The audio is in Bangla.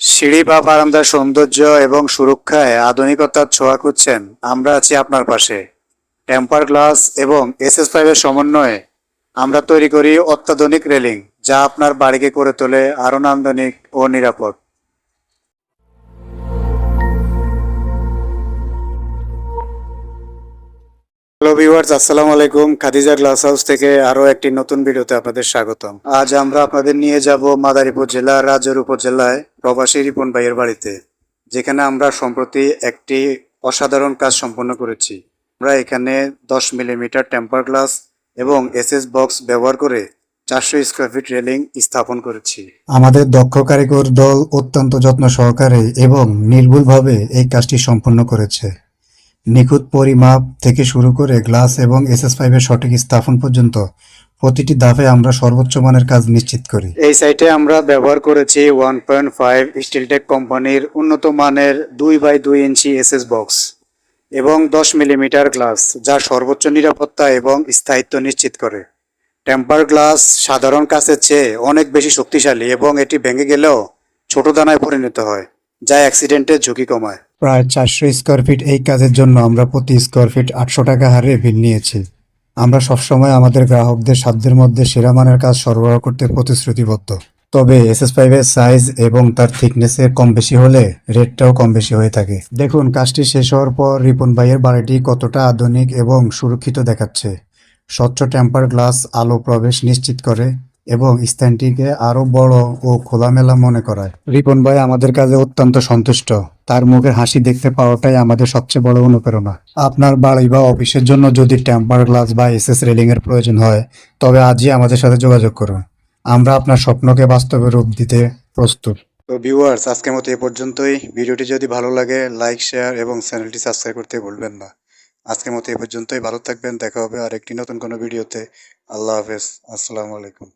সিঁড়ি বা বারান্দার সৌন্দর্য এবং সুরক্ষায় আধুনিকতার ছোঁয়া খুঁজছেন। আমরা আছি আপনার পাশে। টেম্পার গ্লাস এবং এসএস ফাইভের সমন্বয়ে আমরা তৈরি করি অত্যাধুনিক রেলিং, যা আপনার বাড়িকে করে তোলে আরও নান্দনিক ও নিরাপদ। হ্যালো ভিউয়ার্স আসসালামু আলাইকুম। খাদিজা গ্লাস হাউস থেকে আরও একটি নতুন ভিডিওতে আপনাদের স্বাগতম। আজ আমরা আপনাদের নিয়ে যাব মাদারীপুর জেলার রাজৌর উপজেলায় প্রবাসী রিপন ভাইয়ের বাড়িতে, যেখানে আমরা সম্প্রতি একটি অসাধারণ কাজ সম্পন্ন করেছি। আমরা এখানে দশ মিলিমিটার টেম্পার গ্লাস এবং এসএস বক্স ব্যবহার করে চারশো স্কোয়ার ফিট রেলিং স্থাপন করেছি। আমাদের দক্ষ কারিগর দল অত্যন্ত যত্ন সহকারে এবং নির্ভুলভাবে এই কাজটি সম্পন্ন করেছে। নিখুঁত পরিমাপ থেকে শুরু করে গ্লাস এবং এসএস ফাইভের সঠিক স্থাপন পর্যন্ত প্রতিটি ধাপে আমরা সর্বোচ্চ মানের কাজ নিশ্চিত করি। এই সাইটে আমরা ব্যবহার করেছি ওয়ান পয়েন্ট ফাইভ স্টিলটেক কোম্পানির উন্নত মানের দুই বাই দুই ইঞ্চি এসএস বক্স এবং দশ মিলিমিটার গ্লাস যা সর্বোচ্চ নিরাপত্তা এবং স্থায়িত্ব নিশ্চিত করে। টেম্পার গ্লাস সাধারণ কাচের চেয়ে অনেক বেশি শক্তিশালী এবং এটি ভেঙে গেলেও ছোট দানায় পরিণত হয়, যা অ্যাক্সিডেন্টের ঝুঁকি কমায়। প্রায় চারশো স্কোয়ার ফিট এই কাজের জন্য আমরা প্রতি স্কোয়ার ফিট আটশো টাকা হারে বিল নিয়েছি। আমরা সবসময় আমাদের গ্রাহকদের সাধ্যের মধ্যে সেরা মানের কাজ সরবরাহ করতে প্রতিশ্রুতিবদ্ধ। তবে এসএস ফাইভের সাইজ এবং তার থিকনেসের কম বেশি হলে রেটটাও কম বেশি হয়ে থাকে। দেখুন, কাজটি শেষ হওয়ার পর রিপন ভাইয়ের বাড়িটি কতটা আধুনিক এবং সুরক্ষিত দেখাচ্ছে। স্বচ্ছ টেম্পার গ্লাস, আলো প্রবেশ নিশ্চিত করে এবং স্থানটিকে আরও বড় ও খোলামেলা মনে করায়। রিপন ভাই আমাদের কাজে অত্যন্ত সন্তুষ্ট। তার মুখের হাসি দেখতে পাওয়াটাই আমাদের সবচেয়ে বড় অনুপ্রেরণা। আপনার বাড়ি বা অফিসের জন্য যদি টেম্পার গ্লাস বা এসএস এর প্রয়োজন হয়, তবে আজই আমাদের সাথে যোগাযোগ করুন। আমরা আপনার স্বপ্নকে বাস্তবে রূপ দিতে প্রস্তুত। তো ভিউয়ার্স আজকের মতো এ পর্যন্তই। ভিডিওটি যদি ভালো লাগে লাইক শেয়ার এবং চ্যানেলটি সাবস্ক্রাইব করতে ভুলবেন না। আজকের মতো এ পর্যন্তই। ভালো থাকবেন। দেখা হবে আরেকটি নতুন কোনো ভিডিওতে। আল্লাহ হাফেজ। আসসালামু আলাইকুম।